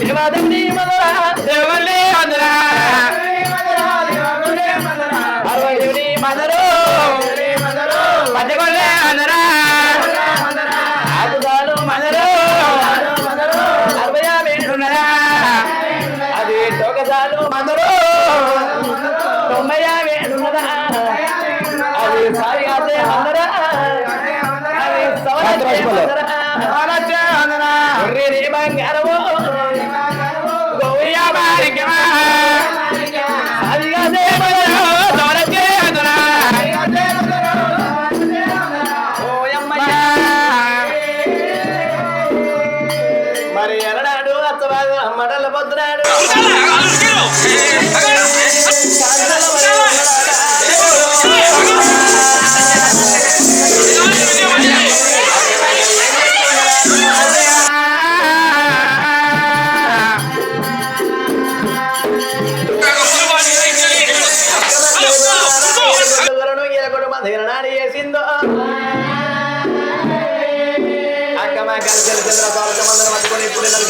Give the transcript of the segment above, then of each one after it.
దేవాదేవుని మదరా దేవల్లే అందరా. అరవై mother పచ్చగొల్లే అందరా. ఆకుదాలు mother అరవై వేడున్నరా అది తొగదాలు మదరు తొంభై వేడున్నరా అది సారి అదే అందరా అది సవరచే మరి ఎరడాడు అత్తవాడు మడల పొద్దునాడు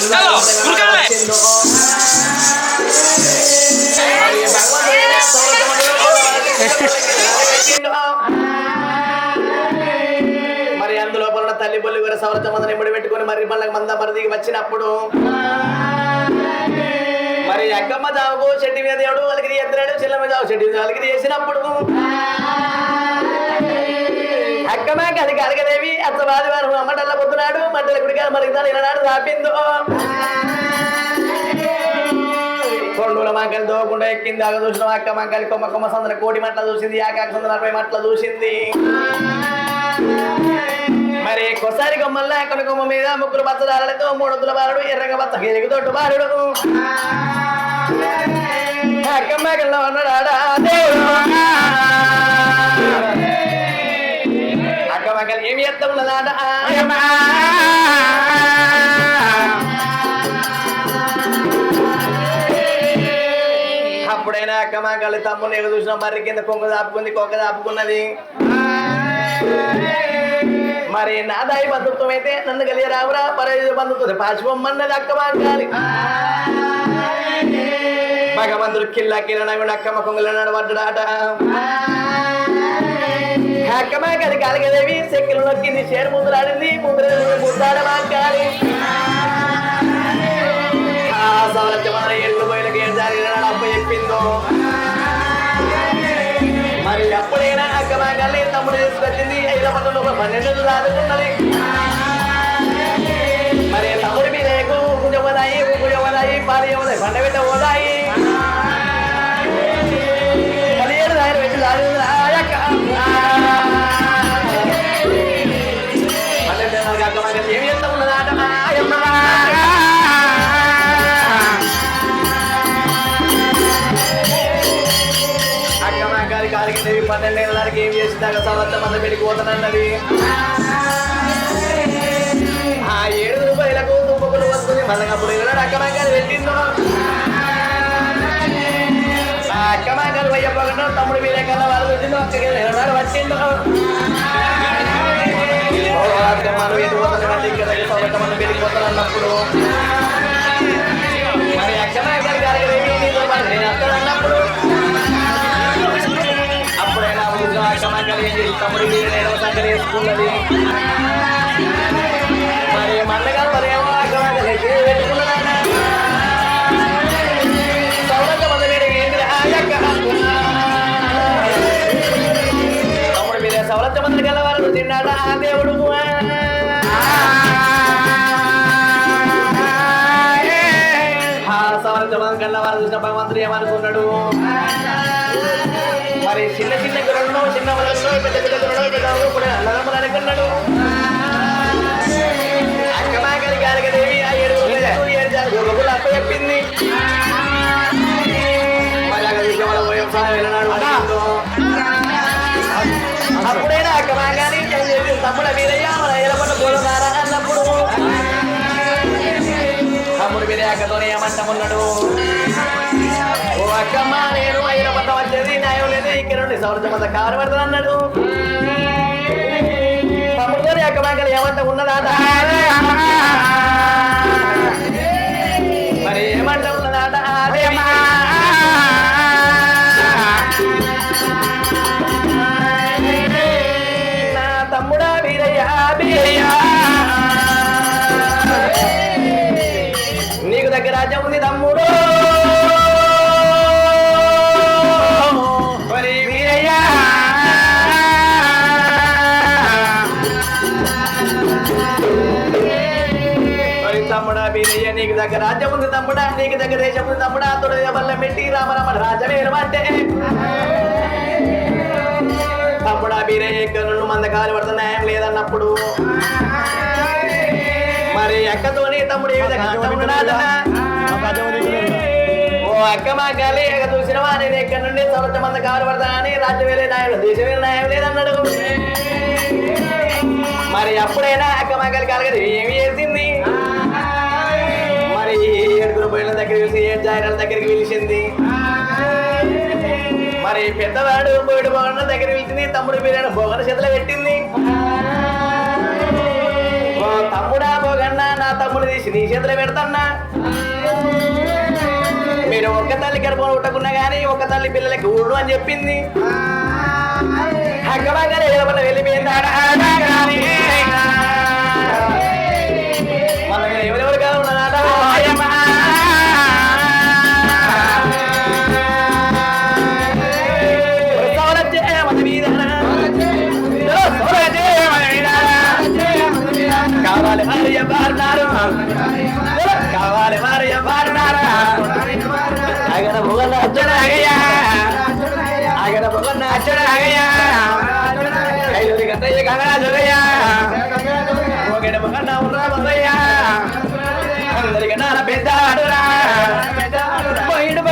Hello, ఇప్పుడు మరి మరి అందులో పడిన తల్లి పొల్లి కూడా సవరత మందని ముడి పెట్టుకొని మరి పళ్ళకి మంద మరిదికి వచ్చినప్పుడు మరి అక్కమ్మ చావుకు చెట్టు మీద ఎవడు వాళ్ళకి ఎత్తాడు చెల్లమ్మ జావు చెట్టు మీద వాళ్ళకి చేసినప్పుడు అక్కమా కది కలగదేవి అత్తవాది వారు అమ్మటల్ల పొద్దునాడు మట్టల గుడిగా మరి ఇలనాడు రాపిందో కొండల మంకలు దోకుండా ఎక్కింది అగ చూసిన అక్క మంకలి కొమ్మ కొమ్మ సందన కోటి మట్ల చూసింది ఆకాక సందన అరవై మట్ల చూసింది. మరి కొసారి కొమ్మల్లా అక్కడ కొమ్మ మీద ముగ్గురు బచ్చదారులతో వందల బారుడు ఎర్రగా బచ్చ ఎరుగుతోటి బారుడు. అక్క కల్లో ఉన్నాడా దేవుడు. అక్క ఏమి ఎత్త ఉన్నదాట అప్పుడైనా అక్క మక్కలు తమ్ముని ఎగ చూసిన మర్రి కింద కొంగ దాపుకుంది కొంగ దాపుకున్నది. మరి నా దాయి బంధుత్వం అయితే నన్ను కలిగి రావురా పరజ బంధుత్వం పాచిపోమ్మన్నది అక్క మాట్లాడి. భగవంతుడు కిల్లా కిల్ల అక్కమ్మ కొంగలు నడవడ్డాట అక్కమ్మ కది కలగదేవి సెక్కులు నొక్కింది షేర్ ముద్రాడింది ముద్ర ముద్దాడ మాంకాలి ఆ సవరత్యమాన ఏళ్ళు ఏం జరిగినాడు అప్ప చెప్పిందో. మరి ఎప్పుడైనా అక్కమా మాగాలి తమ్ముడు తీసుకొచ్చింది ఐదు పనులు ఒక పన్నెండు దాదుకున్నది మరి తమ్ముడి మీద ఎక్కువ పోదాయి ఊపుజ పోదాయి పాలి పోదాయి పండ బిడ్డ పోదాయి పన్నెండేళ్ళ దానికి ఏం చేసిందాక సవత్త మంది పెళ్ళికి పోతానన్నది ఆ ఏడు రూపాయలకు దుబ్బకులు వస్తుంది మళ్ళకప్పుడు ఇలా అక్కమ్మ పెట్టిందో ఆ తమ్ముడు మీరే కల్లా వాళ్ళు వచ్చిందో వచ్చిందో అక్కమ్మ నువ్వు వందల మంది ఇక్కడ సవత్త మంది పెళ్ళికి అన్నప్పుడు. మరి అక్కమ్మ గారి గారికి దేవి నీతో పాటు నేను అత్తనన్నప్పుడు అప్పుడైనా ఊరిలో అక్కమాకలు ఏం చేసి తమ్ముడు మీరు నేను సంగతి వేసుకున్నది. మరి మల్లగా సౌరత్త మంది గలవారు చూసిన భగవంతుడు ఏమనుకున్నాడు? మరి చిన్న చిన్న గురంలో చిన్న వరంలో పెద్ద అనుకున్నాడు. అక్కమాకలి ఆ ఏడు అప్ప చెప్పింది మరి అక్కడ విషయంలో పోయి వెళ్ళనాడు బిర్యాకతోనే ఏమంటామన్నాడు ఓ అక్కమ్మ నేను ఐదు పట్ల వచ్చేది న్యాయం లేదు ఇక్కడ నుండి సంవత్సరం కారు పడుతుంది అన్నాడు తమ్ముడు అక్కమాకలు ఏమంటా ఉన్నదా? తమ్ముడా నీకు దగ్గర దేశం ఉంది తమ్ముడా తొడ వల్ల మెట్టి రామరామ రాజవేరు అంటే. తమ్ముడా ఇక్కడ నుండి మందకాలు పడుతున్న న్యాయం లేదన్నప్పుడు. మరి అక్కతోని తమ్ముడు ఏ విధంగా? ఓ అక్క మా గాలి ఎగ చూసినవా నేను ఎక్కడ నుండి సంవత్సరం మంది కాలు పడతానని రాజ్యం వేరే న్యాయం దేశం వేరే న్యాయం లేదన్నాడు మరి అప్పుడైనా అక్క మా గాలి కలగదు ఏమి చేసింది? బయల దగ్గరికి జాయినల దగ్గరికి పిలిచింది. మరి పెద్దవాడు బోయిడు బాగున్న దగ్గర పిలిచింది తమ్ముడు బిర్యానీ బొగన చేతిలో పెట్టింది. తమ్ముడా బోగన్న నా తమ్ముడు తీసి నీ చేతిలో పెడతన్నా. మీరు ఒక్క తల్లి గర్భం ఉట్టకున్నా కానీ ఒక తల్లి పిల్లలకి ఊడు అని చెప్పింది. అక్కడ వెళ్ళిపోయింది. కావాలి భార్య బారున్నారు ఆగన మొగన్న అచ్చడాగయ్యా ఆగన మొగన్న అచ్చడాగయ్యా ఐదుగురి గంటయ్య గంగనా ఒకటి మొగన్న ఉన్నా మొదయ్యా అందరికి పోయిడు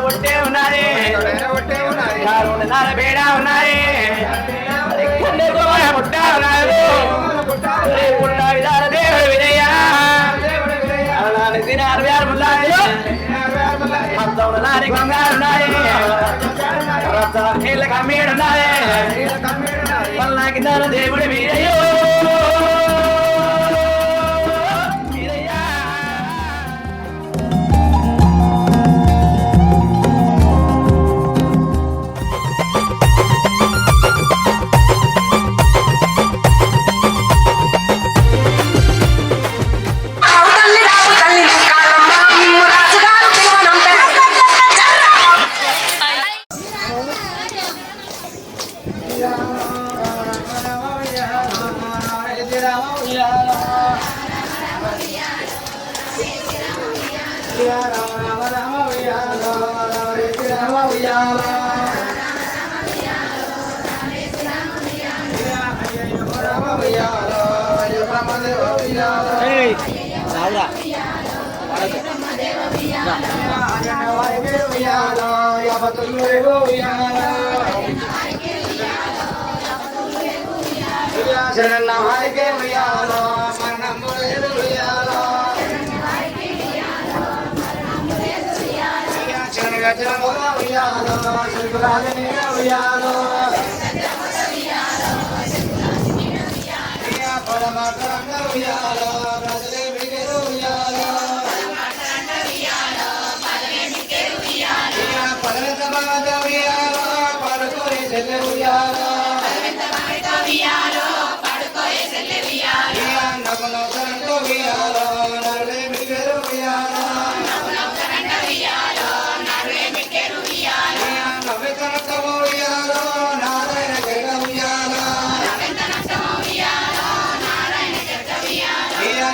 ఒట్టే ఉన్నది. కారుణ బేడా బేడ విధాన దేవుడు విజయ దినారు బంగారు ఉన్నాయి రత్న కమ్మీడు ఉన్నాయి పల్లాకి శరణ వారికి ఉయ్యాలో మరణము లేదు ఉయ్యాలో శరణ ఉయ్యాలో శంకురాజని ఉయ్యాలో పరమాత్మ ఉయ్యాలో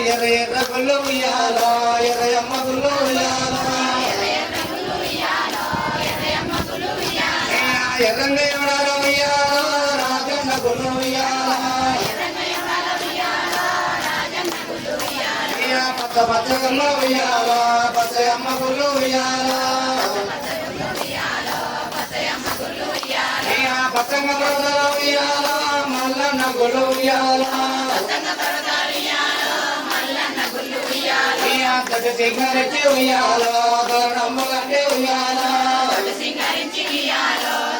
ఎర్ర ఎర్ర ఉయ్యాలో ఉయ్యాలా ఎర్ర ఉయ్యాలో నమన ఉయ్యాలా. ఎర్రంగయ్య రామయ్యాల రాజన్న గుల్లుయ్యాల పచ్చ పచ్చ గుల్లు ఉయ్యాల పచ్చ అమ్మ గుల్లు ఉయ్యాల పతంగ పరదాలు ఉయ్యాల మల్లన్న గుళ్ళు ఉయ్యాల గడ్డ సింగారెచ్చి ఉయ్యాల గౌరమ్మలంటే ఉయ్యాల సింగారెచ్చి ఉయ్యాలో